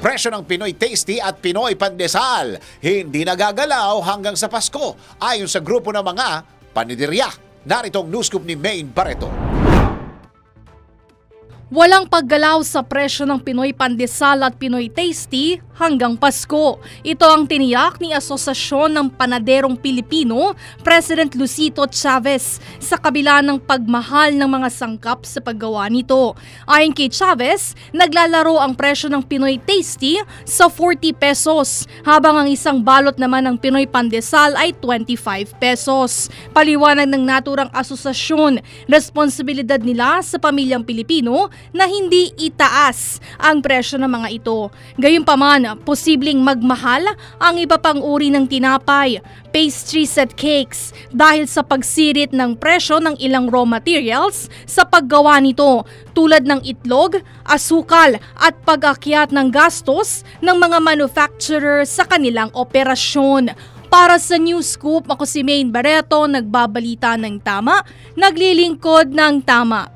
Presyo ng Pinoy Tasty at Pinoy Pandesal hindi nagagalaw hanggang sa Pasko ayon sa grupo ng mga paniderya. Narito ang news scoop ni Maine Barreto. Walang paggalaw sa presyo ng Pinoy Pandesal at Pinoy Tasty hanggang Pasko. Ito ang tiniyak ni Asosasyon ng Panaderong Pilipino, President Lucito Chavez, sa kabila ng pagmahal ng mga sangkap sa paggawa nito. Ayon kay Chavez, naglalaro ang presyo ng Pinoy Tasty sa 40 pesos, habang ang isang balot naman ng Pinoy Pandesal ay 25 pesos. Paliwanag ng naturang asosasyon, responsibilidad nila sa pamilyang Pilipino na hindi itaas ang presyo ng mga ito. Gayunpaman, posibleng magmahal ang iba pang uri ng tinapay, pastries at cakes dahil sa pagsirit ng presyo ng ilang raw materials sa paggawa nito tulad ng itlog, asukal at pag-akyat ng gastos ng mga manufacturer sa kanilang operasyon. Para sa News Scoop, ako si Maine Barreto, nagbabalita ng tama, naglilingkod ng tama.